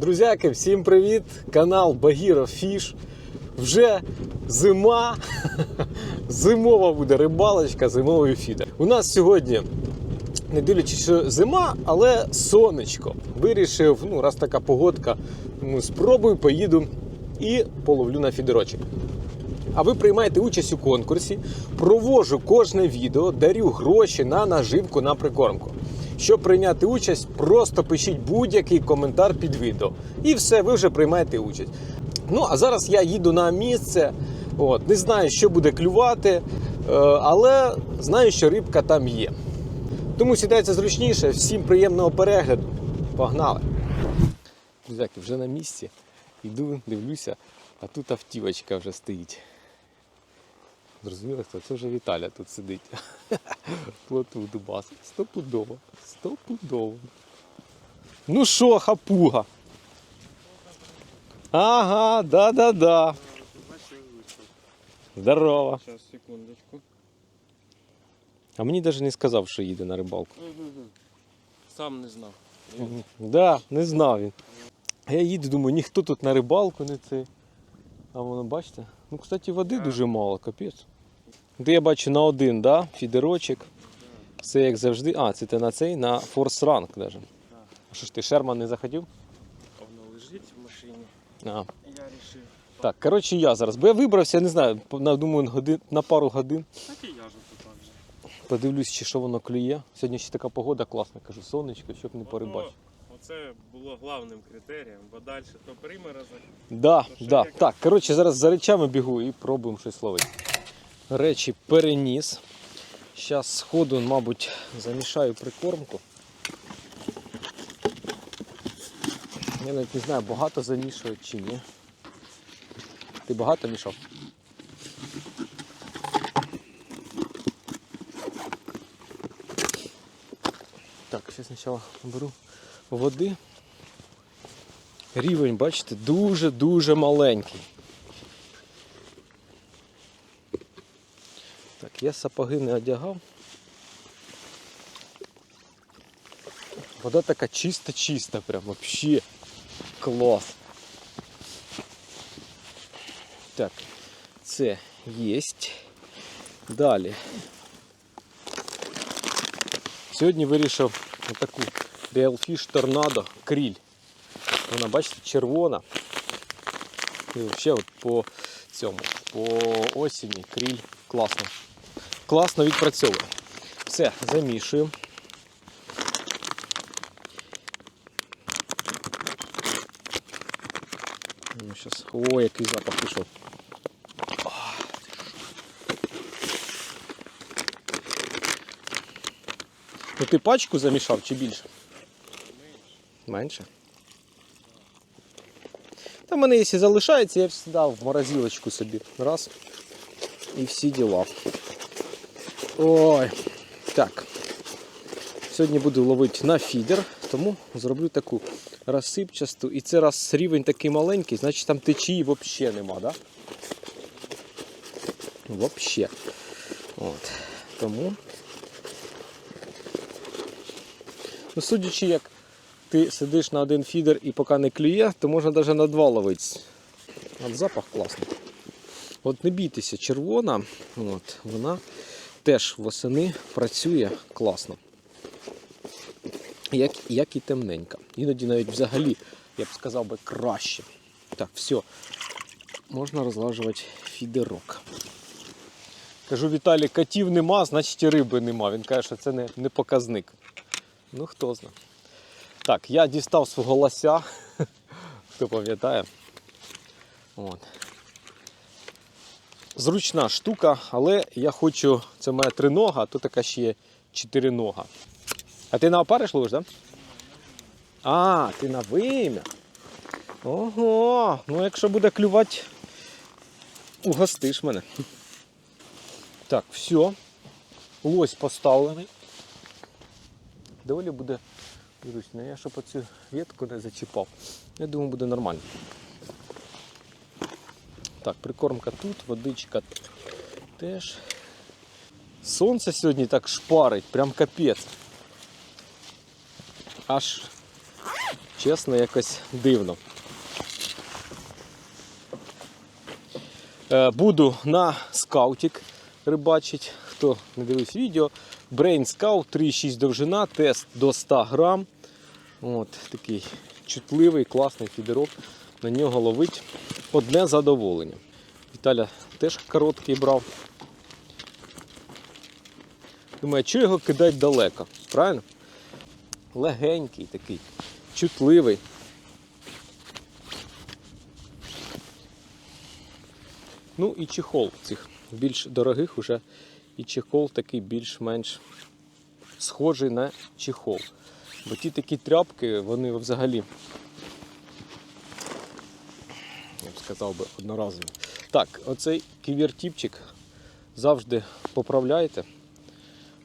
Друзяки, всім привіт! Канал Багіро Фіш. Вже зима. Зимова буде рибалочка, зимовий фідер. У нас сьогодні, не дивлячись, що зима, але сонечко. Вирішив, ну, раз така погодка, ну, спробую, поїду і половлю на фідерочок. А ви приймаєте участь у конкурсі, провожу кожне відео, дарю гроші на наживку на прикормку. Щоб прийняти участь, просто пишіть будь-який коментар під відео. І все, ви вже приймаєте участь. Ну, а зараз я їду на місце. От, не знаю, що буде клювати, е, але знаю, що рибка там є. Тому сідайте зручніше, всім приємного перегляду. Погнали! Друзяки, вже на місці. Йду, дивлюся, а тут автівочка вже стоїть. Зрозуміло, хто це вже Віталя тут сидить. Плоту дубас. Стопудово. Стопудово. Ну що, хапуга? Ага, да-да-да. Здорово. Сейчас, секундочку. А мені навіть не сказав, що їде на рибалку. Сам не знав. Мгм. Да, не знав він. А я їду, думаю, ніхто тут на рибалку не цей. А воно, бачите? Ну, кстати, води дуже мало, капець. Де я бачу на один, да? фідерочок. Все як завжди. А, це ти на цей, на Force Rank даже. А що ж ти, Шерман не захотів? Воно лежить в машині. А. Я вирішив. Так, коротше, я зараз. Бо я вибрався, я не знаю, на, думаю, годин, на пару годин. Так і я ж тут так же. Подивлюсь, чи що воно клює. Сьогодні ще така погода класна, кажу, сонечко, щоб не Ото- Оце було главним критерієм, бо далі то приморозок. Да, То да. як- Так, коротше, зараз за речами бігу і пробуємо щось ловити. Речі переніс. Зараз сходу, мабуть, замішаю прикормку. Я навіть не знаю, багато замішувати чи ні. Ти багато мішав? Так, зараз спочатку беру води. Рівень, бачите, дуже-дуже маленький. Так, я сапоги не одягав. Вода така чиста-чиста, прям вообще клас. Так, це єсть. Далі. Сьогодні вирішив таку Fish Tornado кріль. Вона, бачите, червона. І взагалі от по цьому, по осені кріль класно. Класно відпрацьовує. Все, замішую. Ну, щас... О, який запах пішов. Ну ти пачку замішав чи більше? Менше. Та в мене, якщо залишається, я завжди в морозилочку собі. Раз. І всі діла. Ой. Так. Сьогодні буду ловити на фідер, тому зроблю таку розсипчасту. І це раз рівень такий маленький, значить там течії взагалі нема, да? Вообще. От. Тому. Ну, судячи, як ти сидиш на один фідер і поки не клює, то можна навіть на два ловити. Запах класний. От не бійтеся, червона, от, вона теж восени працює класно. Як, як і темненька. Іноді навіть взагалі, я б сказав би, краще. Так, все. Можна розлажувати фідерок. Кажу, Віталій, котів нема, значить і риби нема. Він каже, що це не, не показник. Ну, хто знає. Так, я дістав свого лося. Хто пам'ятає? От. Зручна штука, але я хочу. Це моя тринога, а то така ще є чотиринога. А ти на опариш ловиш, так? Да? А, ти на вим'я. Ого, ну якщо буде клювати, угостиш мене. Так, все. Лось поставлений. Доволі буде зручно. Я щоб оцю ветку не зачіпав. Я думаю, буде нормально. Так, прикормка тут, водичка теж. Сонце сьогодні так шпарить, прям капець. Аж Чесно, якось дивно. Е, Буду на скаутік рибачить. Хто не дивився відео. Brain Scout 3,6 довжина, тест до 100 грам. От такий чутливий, класний фідерок. На нього ловить одне задоволення. Віталя теж короткий брав. Думаю, що його кидати далеко, правильно? Легенький такий, чутливий. Ну і чехол цих більш дорогих уже. І чехол такий більш-менш схожий на чехол. Бо ті такі тряпки, вони взагалі, я б сказав би, одноразові. Так, оцей ківертіпчик завжди поправляйте,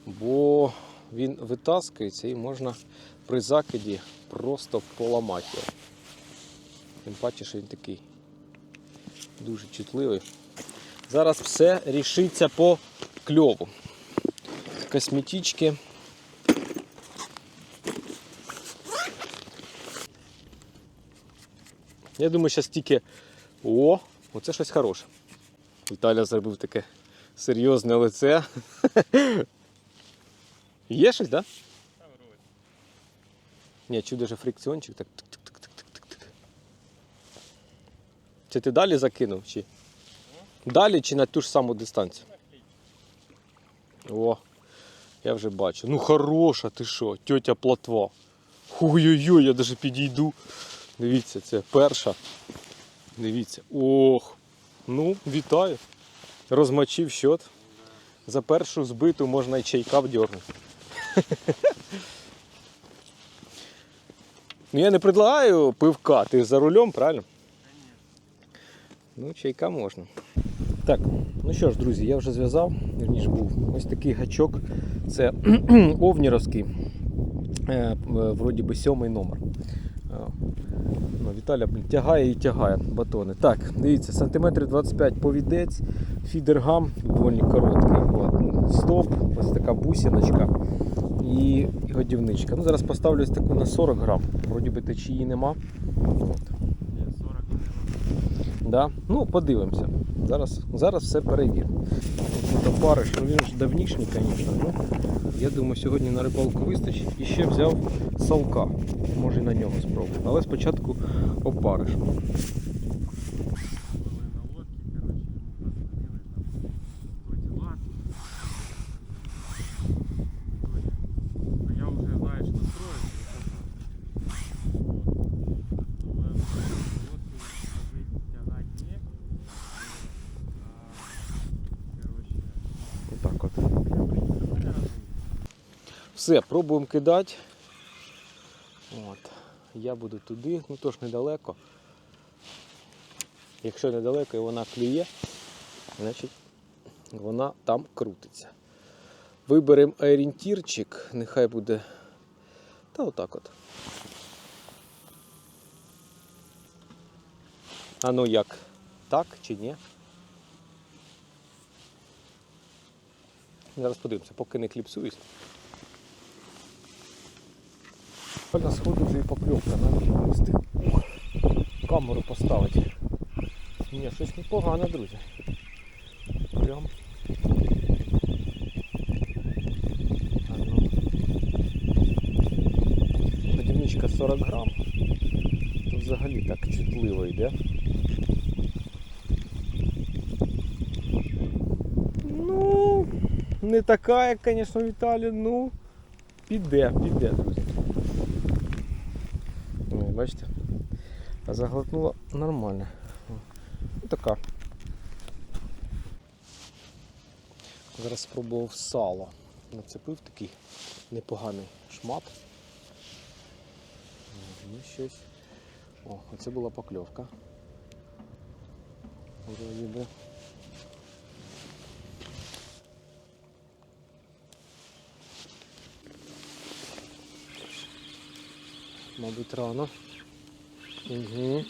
бо він витаскується і можна при закиді просто поламати його. Тим паче, що він такий дуже чутливий. Зараз все рішиться по кльову. Косметички. Я думаю, зараз тільки. О, оце щось хороше. Віталя зробив таке серйозне лице. Є щось, так? Ні, чую даже фрикціончик. Так. Це ти далі закинув? Чи? Далі чи на ту ж саму дистанцію? О, я вже бачу. Ну хороша, ти що, тьотя платва. Ой-ой-ой, я даже підійду. Дивіться, це перша. Дивіться. Ох. Ну, вітаю. Розмочив счет. За першу збиту можна й чайка вдьорнути. Ну я не предлагаю пивка, ти ж за рулем, правильно? Ну, чайка можна. Так, ну що ж, друзі, я вже зв'язав, вірніше був ось такий гачок. Це овніровський, е, е, вроді би сьомий номер. Е, Ну, Віталя тягає і тягає батони. Так, дивіться, сантиметрів 25 повідець, фідергам доволі короткий. От, ну, стоп, ось така бусиночка і годівничка. Ну, зараз поставлю ось таку на 40 грам. Вроді би течії нема. От. 40 не Да? Ну, подивимося. Зараз, зараз все перевіримо. Тут опариш, ну він ж давнішній, звісно. Ну, я думаю, сьогодні на рибалку вистачить. І ще взяв салка. Може і на нього спробую. Але спочатку опариш. були на лодці, коротше, йому позвонили там. Тоді лад. А я вже, знаєш, настроївся і казав. Лодку тягати не. А, коротше, Отак от. я Все, пробуємо кидати. От. Я буду туди, ну то ж недалеко. Якщо недалеко і вона клює, значить вона там крутиться. Виберемо орієнтірчик, нехай буде. Та отак от. А ну як? Так чи ні? Зараз подивимося, поки не кліпсуюсь. На сходу вже і покльовка, навіть не камеру поставити. Ні, щось непогане, друзі. Прям. Ну. Годівничка 40 грам. То взагалі так чутливо йде. Ну, не така, як, звісно, Віталій, ну, піде, піде, друзі. Бачите? Заглотнула нормально. Ну, така. Зараз спробував сало. Нацепив такий непоганий шмат. Ну, щось. О, оце була покльовка. Вроді. Мабуть, рано. Угу.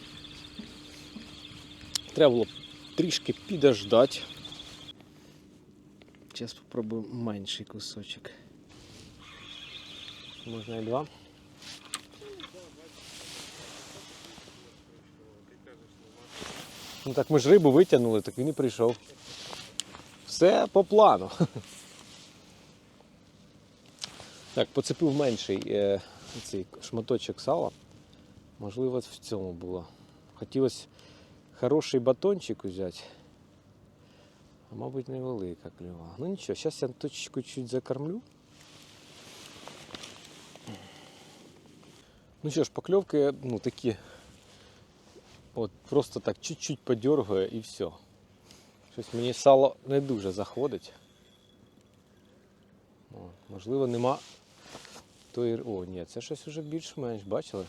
Треба було трішки підождати. Зараз спробуємо менший кусочок. Можна і два. Ну так ми ж рибу витягнули, так він і прийшов. Все по плану. Так, поцепив менший е, цей шматочок сала. Можливо, в цьому було. Хотілося хороший батончик взяти. А мабуть, невелика клюва. Ну нічого, зараз я точечку чуть закормлю. Ну що ж, покльовки, ну такі. От просто так чуть-чуть подергаю і все. Щось мені сало не дуже заходить. От, можливо, нема тої. О, ні, це щось вже більш-менш, бачили?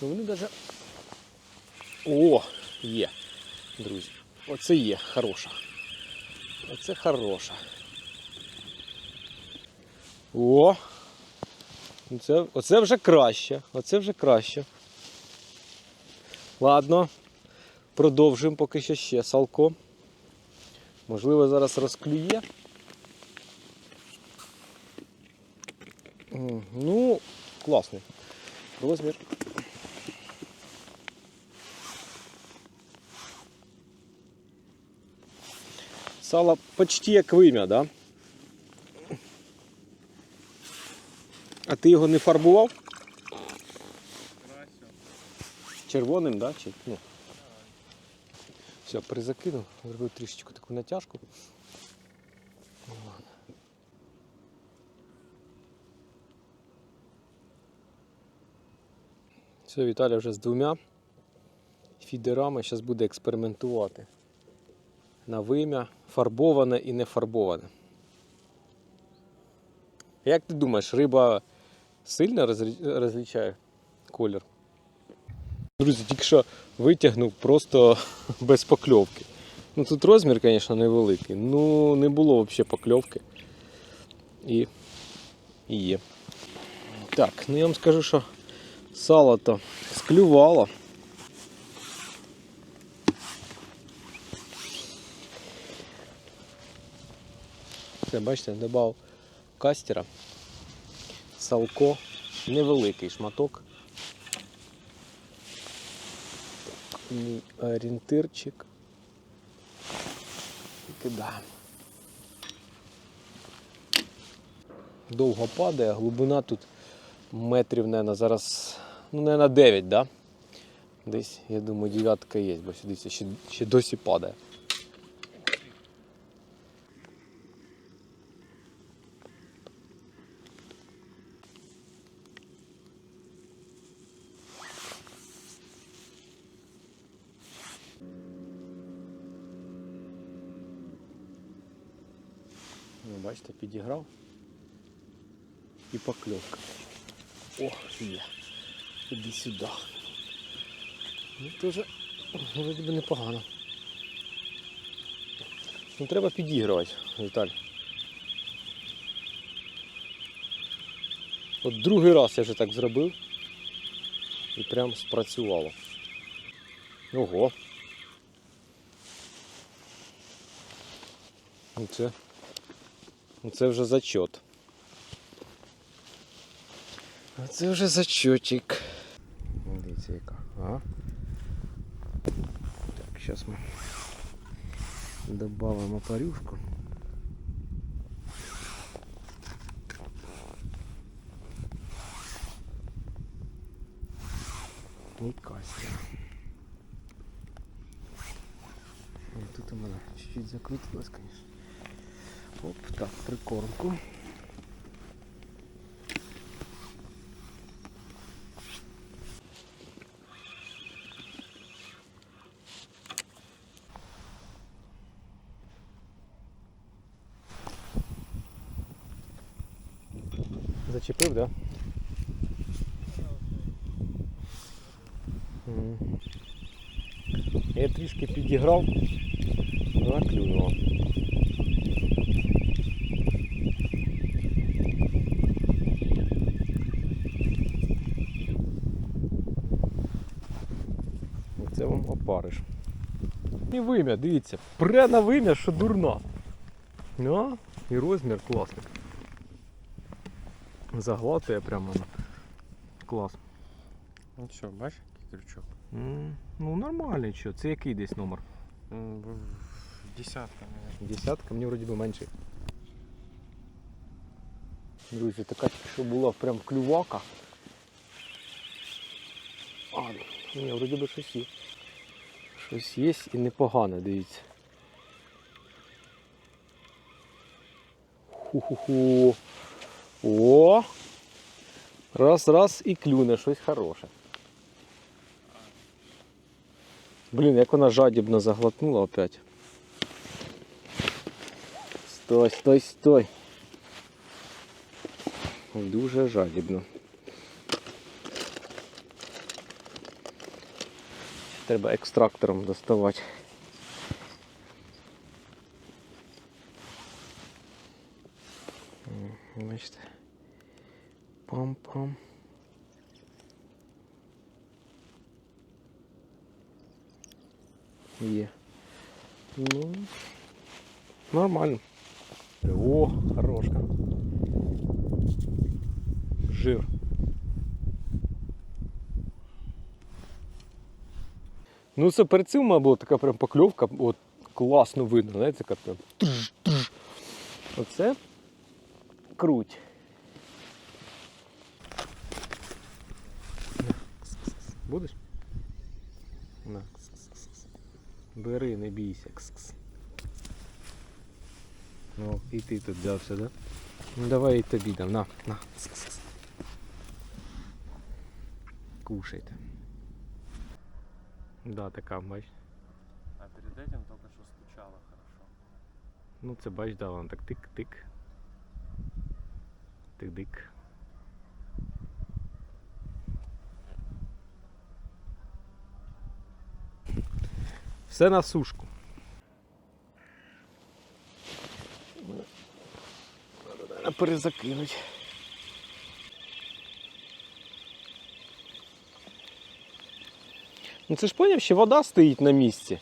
Ну вони навіть. О, є, друзі. Оце є хороша. Оце хороша. О! Оце, оце вже краще. Оце вже краще. Ладно. Продовжуємо поки що ще салко. Можливо, зараз розклює. Ну, класний. Розмір. Сало почти як вим'я, да? А ти його не фарбував? Червоним, да? Чи, ну. Все, перезакинув, зробив трішечку таку натяжку. Все, Віталя вже з двома фідерами зараз буде експериментувати. На вим'я, фарбоване і не фарбоване. Як ти думаєш, риба сильно розлічає колір? Друзі, тільки що витягнув просто без покльовки. Ну тут розмір, звісно, невеликий. Ну не було взагалі покльовки. І, і є. Так, ну я вам скажу, що сало то склювало. Це, бачите, додав кастера. Салко, невеликий шматок. Мій орієнтирчик. Кидаємо. Довго падає, глибина тут метрів, наверное, зараз, ну, наверное, 9, да? Десь, я думаю, дев'ятка є, бо сюди ще, ще досі падає. Ну, бачите, підіграв. І покльовка. О, є. Іди сюди. Ну, теж вроді би непогано. Ну, треба підігрувати, Віталь. От другий раз я вже так зробив. І прям спрацювало. Ого. Ну це, ну вже зачет. А це вже зачетик. Дивіться яка. Ага. Так, зараз ми додамо парюшку. І. Ой, Тут у мене чуть-чуть закрутилось, конечно. Так, прикормку. Зачепив, да? Я трішки підіграв, вона клюнула. Оце вам опариш. І вим'я, дивіться, пре на вим'я, що дурна. Ну, і розмір класний. Заглатує прямо на клас. Ну що, бачиш, який крючок. М, Ну, нормальний що. Це який десь номер? М, в- в- Десятка, наверное. Десятка, мені вроді би менше. Друзі, така тільки що була прям клювака. А, ні, вроді би щось є. Щось є і непогано, дивіться. Ху-ху-ху. О! Раз, раз і клюне щось хороше. Блін, як вона жадібно заглотнула опять. Стой, стой, стой. Дуже жадібно. Треба екстрактором доставати. Бачите. Пам-пам. Є. Ну, нормально. О, хорошка. Жир. Ну це перед цим мене була така прям покльовка, от класно видно, знаєте, така прям. Оце круть. Будеш? На. Бери, не бійся. Кс-кс. Ну, і ти тут взявся, да? Ну давай і тобі дам. На, на. Кс-кс-кс. Кушайте. Да, така, бач. А перед этим только что стучало хорошо. Ну це бач, да, вона так тик-тик. Тик-дик. Все на сушку. Треба перезакинуть. Ну це ж поняв, що вода стоїть на місці.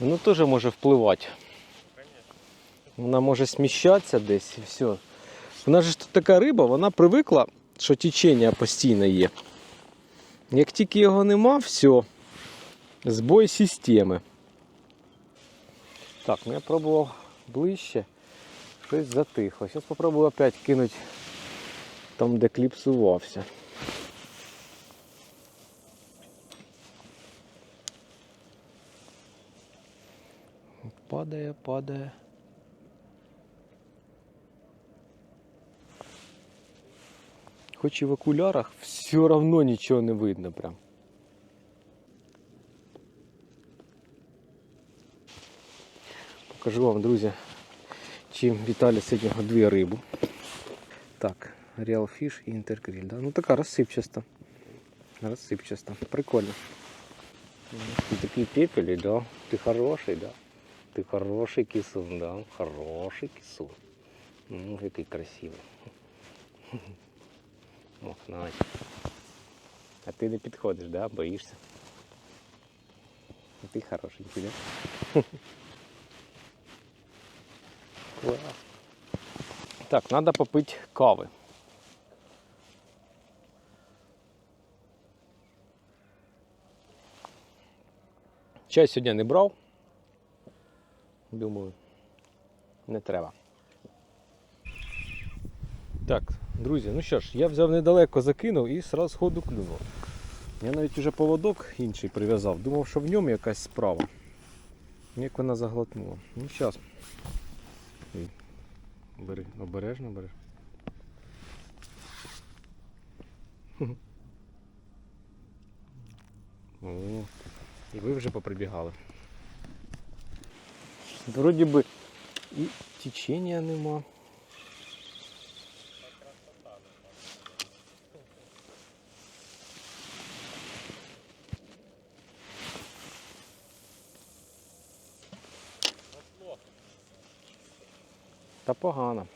Воно теж може впливати. Вона може сміщатися десь і все. Вона ж тут така риба, вона привикла, що течення постійно є. Як тільки його нема, все. Збой системи. Так, ну я пробував ближче. Щось затихло. Зараз спробую опять кинути там, де кліпсувався. Падає, падає. Хоч і в окулярах, все равно нічого не видно прям. Покажу вам, друзі, чим Віталій сьогодні годує рибу. Так, Real Fish і Intergrill. Да? Ну така розсипчаста. Розсипчаста. Прикольно. Ты такие пепели, да? Ты хороший, да? Ты хороший кисун, да? Хороший кисун. Ну, який красивий. Ох, Надь. А ти не підходиш, да? Боїшся? А ти хорошенький, да? Так, треба попити кави. Чай сьогодні не брав. Думаю, не треба. Так, друзі, ну що ж, я взяв недалеко, закинув і сразу з ходу клюнув. Я навіть вже поводок інший прив'язав. Думав, що в ньому якась справа. Як вона заглотнула. Ну зараз. Бери, обережно бери. О, і ви вже поприбігали. Вроді би і течення нема. Та погано.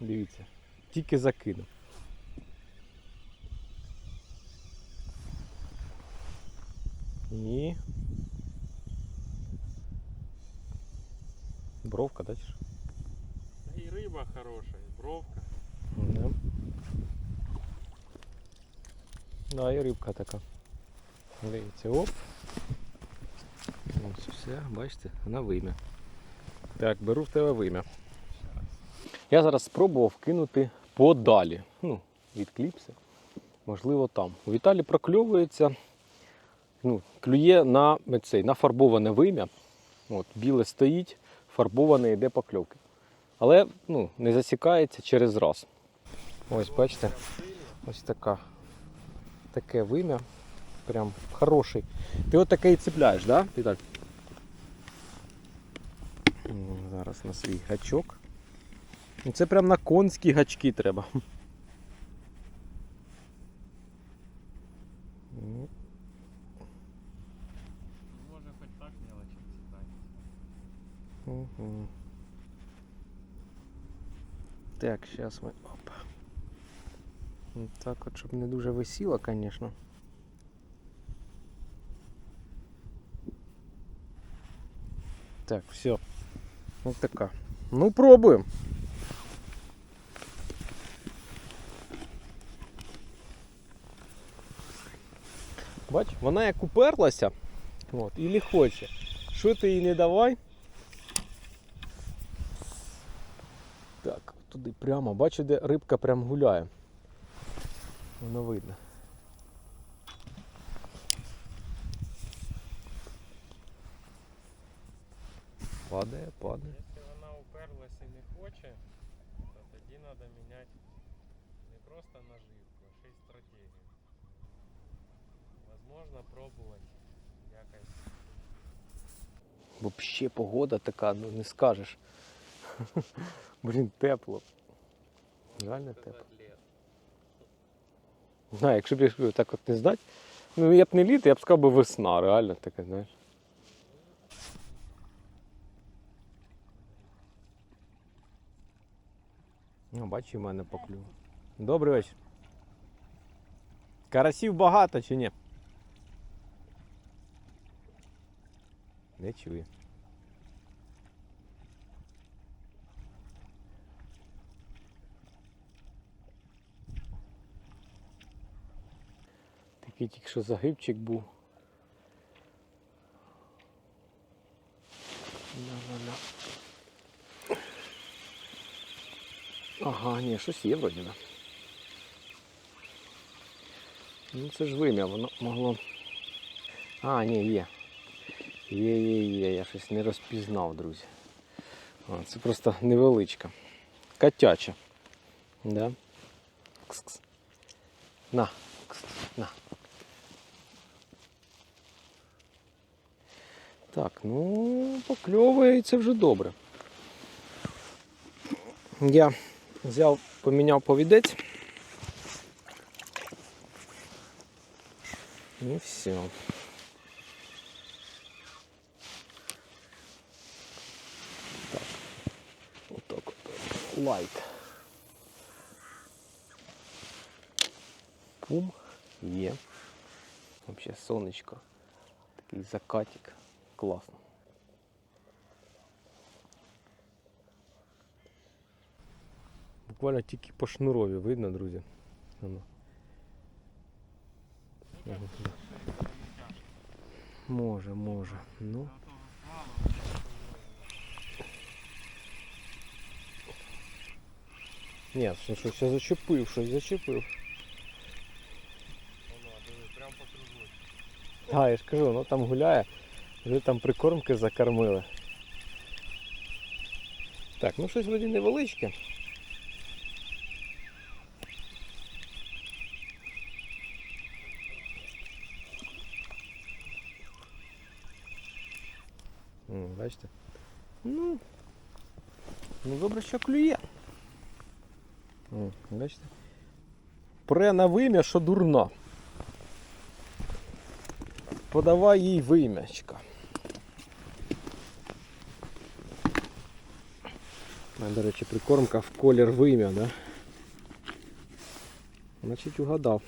Дивіться, тільки закинув. І. Бровка, да? чи що? Да и рыба хорошая, и бровка. Да. Да, і рибка така. Дивіться, оп. Ось все, бачите, вона вийме. Так, беру в тебе вим'я. Я зараз спробував кинути подалі. Ну, від кліпси. Можливо, там. У Віталі прокльовується. Ну, клює на цей, на фарбоване вим'я. От, біле стоїть, фарбоване йде покльовки. Але ну, не засікається через раз. Ось, бачите, ось така. Таке вим'я. Прям хороший. Ти от таке і цепляєш, да, Віталь? М, Зараз на свій гачок. Ну, Це прям на конські гачки треба. Може хоч так цікаві. Мгм. Так, зараз ми. Так от, щоб не дуже висіло, звісно. Так, все. Ось така. Ну, пробуємо. Бач, вона як уперлася. От, і не хоче. Що ти їй не давай? Так, туди прямо. Бачу, де рибка прям гуляє. Воно видно. Падає, падає. Якщо вона уперлась і не хоче, то тоді треба міняти не просто наживку, а ще й стратегію. Возможно, пробувати якось Вообще погода така, ну не скажеш. Блін, тепло. Реально тепло. Знаю, якщо б я так от не знати, ну я б не літо, я б сказав би весна, реально таке, знаєш. Ну, бачу, в мене поклюв. Добрий вечір. Карасів багато чи ні? Не чую. Такий тільки що загибчик був. Ага, ні, щось є вроді. Да. Ну це ж вим'я, воно могло. А, ні, є. Є, є, є, я щось не розпізнав, друзі. А, це просто невеличка. Котяча. Да? Кс-кс. На. Кс-кс. На. Так, ну, покльовує і це вже добре. Я взяв, поміняв повідець. І все. Так. Отак от. Лайт. Пум. Є. Вообще сонечко. Такий закатик. Класно. Буквально тільки по шнурові видно, друзі. Воно. Ага, да. Може, може. Ну. Ні, що, що, що зачепив, щось зачепив. Воно, диви, прям по кругу. Так, я ж кажу, воно там гуляє, Вже там прикормки закормили. Так, ну щось вроді невеличке. Бачите? Ну, ну добре, що клює. Бачите? Пре на вим'я, що дурна. Подавай їй вим'ячка. Мене, До речі, прикормка в колір вим'я, да? Значить угадав.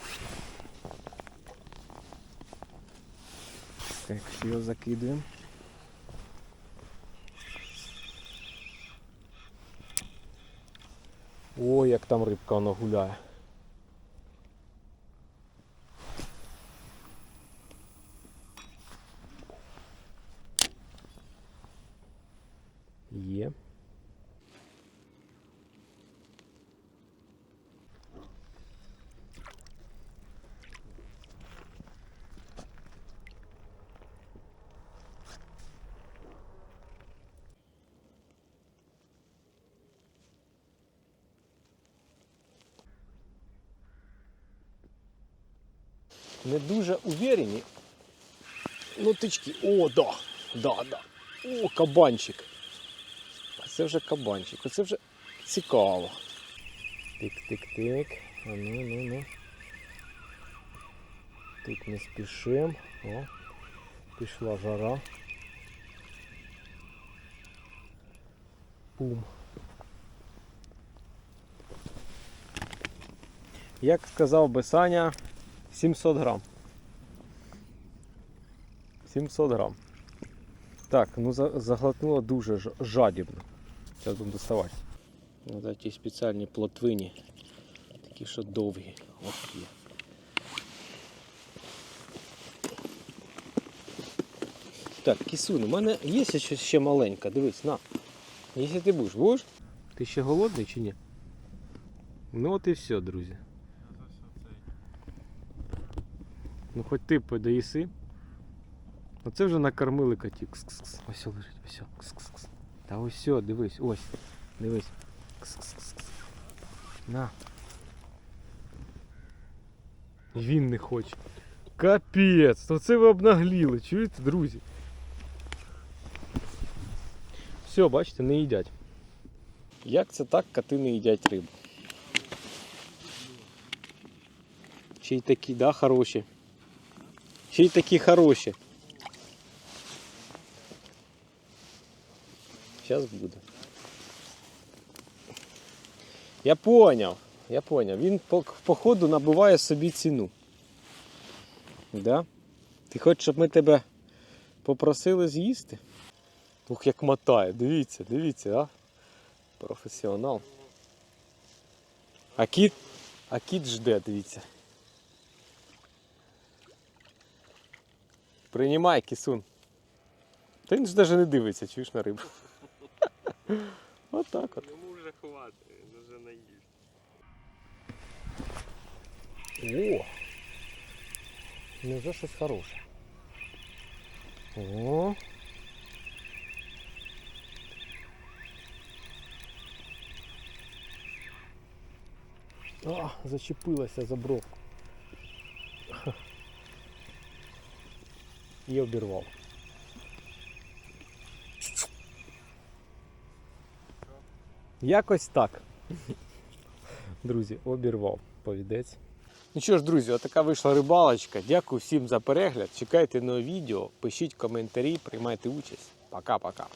Так, його закидуємо. Ой, як там рибка воно гуляє. Не дуже уверені. Ну, тички. О, да, да, да. О, кабанчик. А це вже кабанчик. Оце вже цікаво. Тик-тик-тик. А ну, ну, ну. Тут не спішим. О, пішла жара. Пум. Як сказав би Саня, 700 грам. 700 грам. Так, ну за- заглотнуло дуже жадібно. Зараз будемо доставати. Ось ті спеціальні плотвині. Такі, що довгі. Ось є. Так, кисун, у мене є щось ще маленька, дивись, на. Якщо ти будеш, будеш? Ти ще голодний чи ні? Ну от і все, друзі. Ну хоч ти подаїси. Оце вже накормили котів. Кс-кс-кс. Ось лежить, ось. Кс-кс-кс. Та ось, о, дивись, ось. Дивись. Кс-кс-кс. На. Він не хоче. Капець, то це ви обнагліли, чуєте, друзі? Все, бачите, не їдять. Як це так коти не їдять рибу? Ще й такі, да, хороші. Ще й такі хороші. Зараз буде. Я поняв, я поняв. Він по, по ходу набиває собі ціну. Да? Ти хочеш, щоб ми тебе попросили з'їсти? Ух, як мотає, дивіться, дивіться, а? Професіонал. А кіт, а кіт жде, дивіться. Приймай, кисун. Та він ж навіть не дивиться, чуєш на рибу. Отак от. Йому вже хватить, вже наїв. О! Невже щось хороше. О! А, зачепилася за бровку. І обірвав. Якось так. Друзі, обірвав повідець. Ну що ж, друзі, отака вийшла рибалочка. Дякую всім за перегляд. Чекайте нове відео, пишіть коментарі, приймайте участь. Пока-пока.